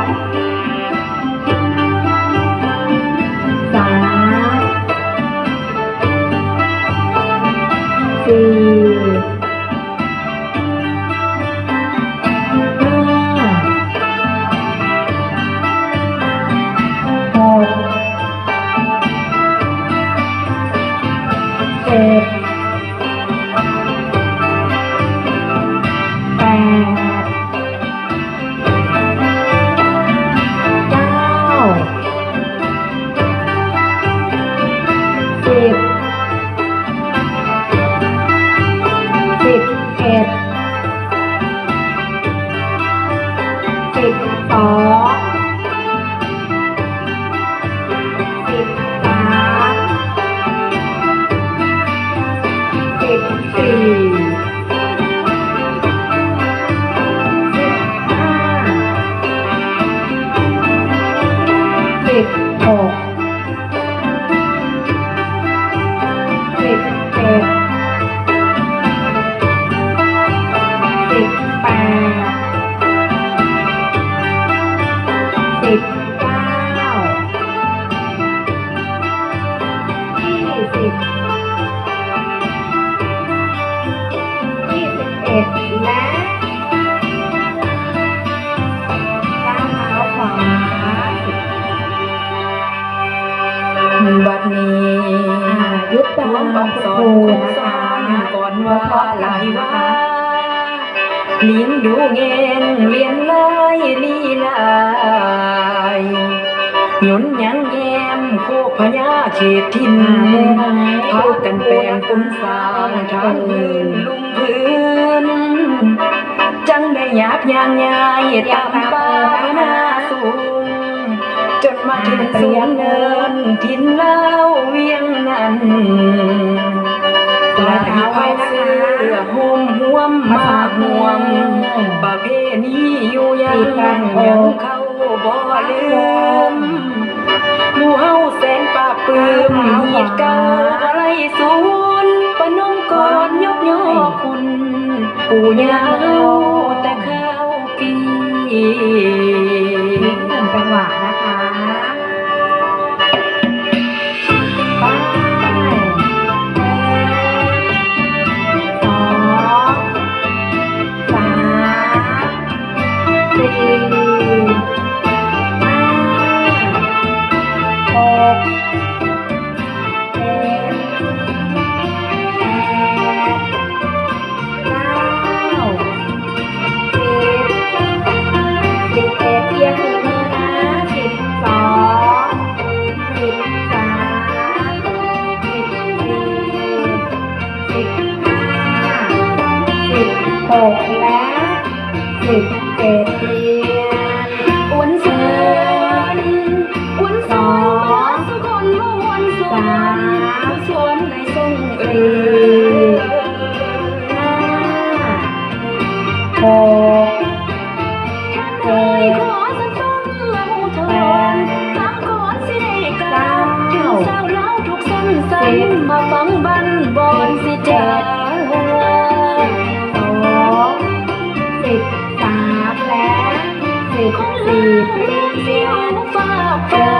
Thank you. หลายว่าลิ้นดูเงินเลียนลายลีลายหยุนยังแย้มโคกพญาเขตทินพากันแปลงคุณสางทางพื้นลุ่มพื้น จังได้หยาบยางยายตามป่านาสูง จนมาถึงเสียงเนินทินเล่าเวียงนั้น มมาห่วงประเพณีอยู่ยังยังเข้าบ่ลืมหมู่เฮาแสนปราบปื้มหีดเก่าไรสูนปนมก่อนยกย่อคุณปู่ย่าแต่ข้าวปีนิดหนึ่งจังหวะ สิบสี่เล่าปีเสียงฝากฟ้า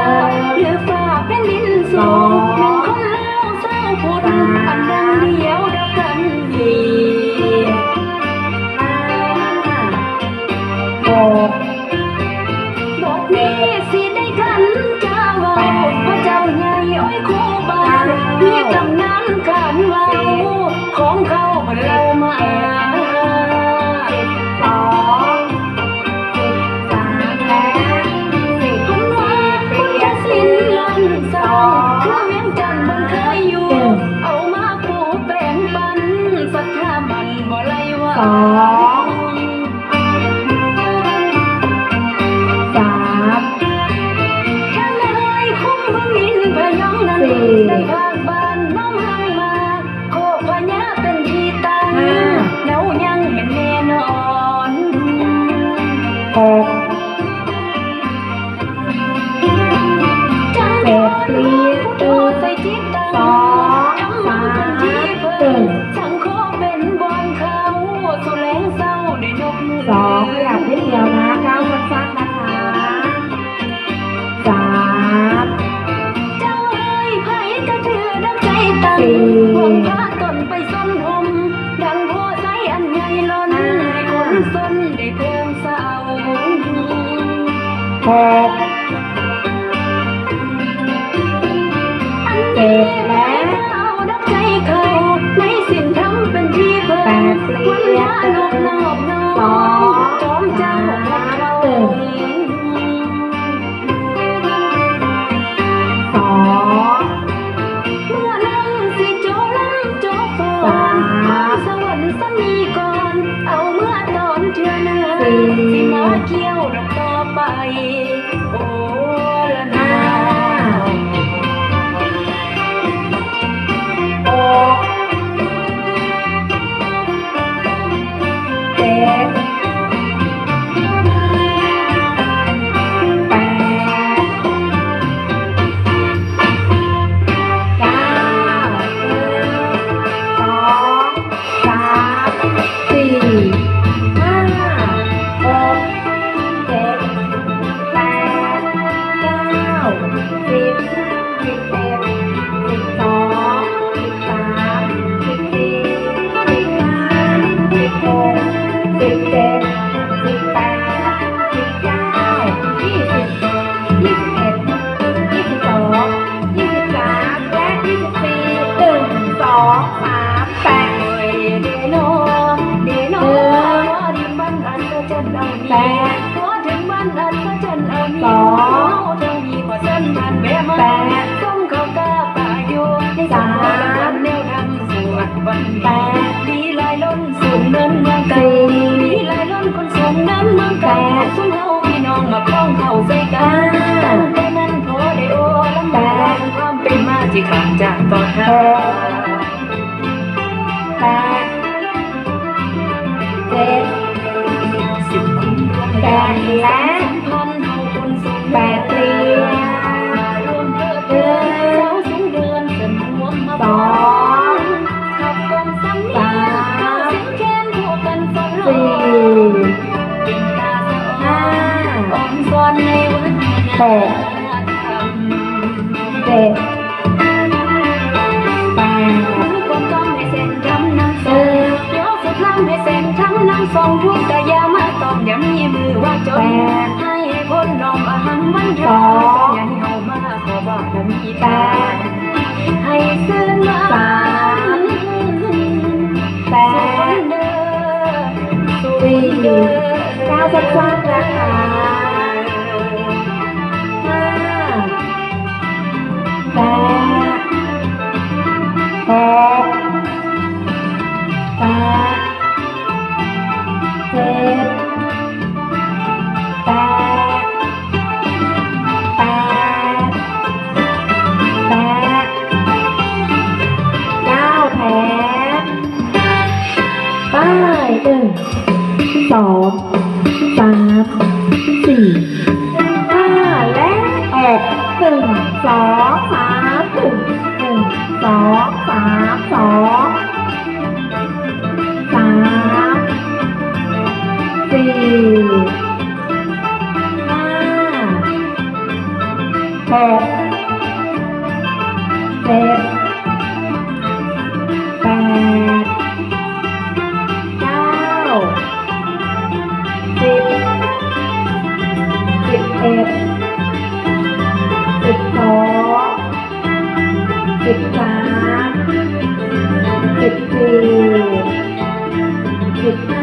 หรือฟ้าเป็นดินสูงหนึ่งคนเล่าสร้างผลอันดังเดีย ดเดียวนะก้าวสั้นๆนะคะสามเจ้าเอ้ยไผก็ถือดังใจตั้งห่วงพาตนไปส้นหมดังโพไซอันใหญ่ล้นให้คนสนได้เพิ่งเศร้าหกอันเอาดั สองแปดสามแปดสูงนั้นเมืองไก่มีลายล้นคนสูงน้ำเมืองไก่ส่งเฮาพี่น้องมาคล้องเขาใส่กันแต่นั้นพอได้โอลำบากความเป็นมาที่ขาดจากตอนธอ แปดเจ็ดแปดเออส่งทุกกะยามาตอมย้ำยีมือว่าจนให้คนนอมอหังมันเธออย่าให้เฮามาขอบอกน้ำกีต่ให้ซื้อ หกเจ็ดแปดเก้าสิบสิบเอ็ดสิบสองสิบสามสิบสี่สิบห้า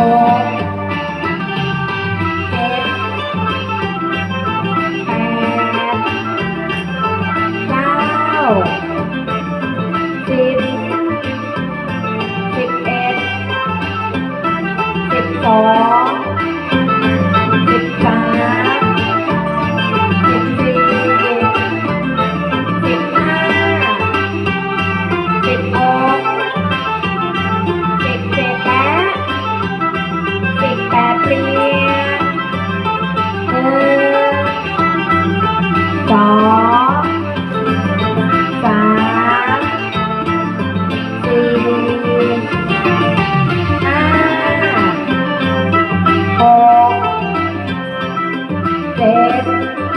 Oh. Lord.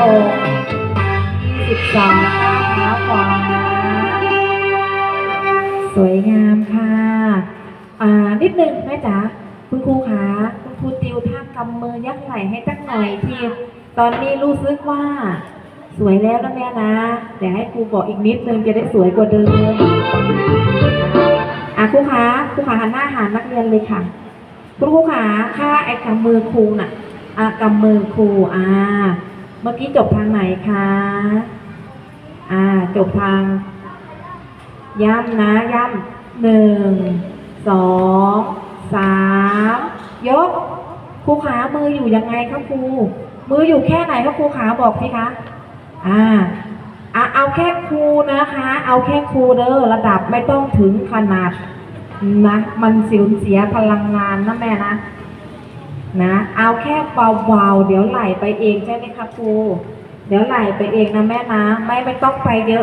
องค์สิบสองขาขวาสวยงามค่ะอ่านิดนึงแม่จ๋าคุณครูขาคุณครูติวท่ากำมือยักไหล่ให้ตั้งหน่อยทีตอนนี้รู้สึกว่า สวยแล้วนะแม่นะเดี๋ยวให้ครูบอกอีกนิดนึงจะได้สวยกว่าเดิมอะครูขาครูขาหันหน้าหานักเรียนเลยค่ะครูขาค่าไอ้กำมือครูน่ะอะกำมือครูอ่า เมื่อกี้จบทางไหนคะ อ่า จบทางย้ำนะย้ำหนึ่ง สอง สาม ยก ครูขามืออยู่ยังไงครับครู มืออยู่แค่ไหนครับครูขาบอกสิคะ อ่าอะเอาแค่ครูนะคะ เอาแค่ครูเด้อ ระดับไม่ต้องถึงขนาดนะ มันสูญเสียพลังงานนะแม่นะ นะเอาแค่เบาๆเดี๋ยวไหลไปเองใช่ไหมคะครูเดี๋ยวไหลไปเองนะแม่นะไม่ไม่ต้องไปเยอะ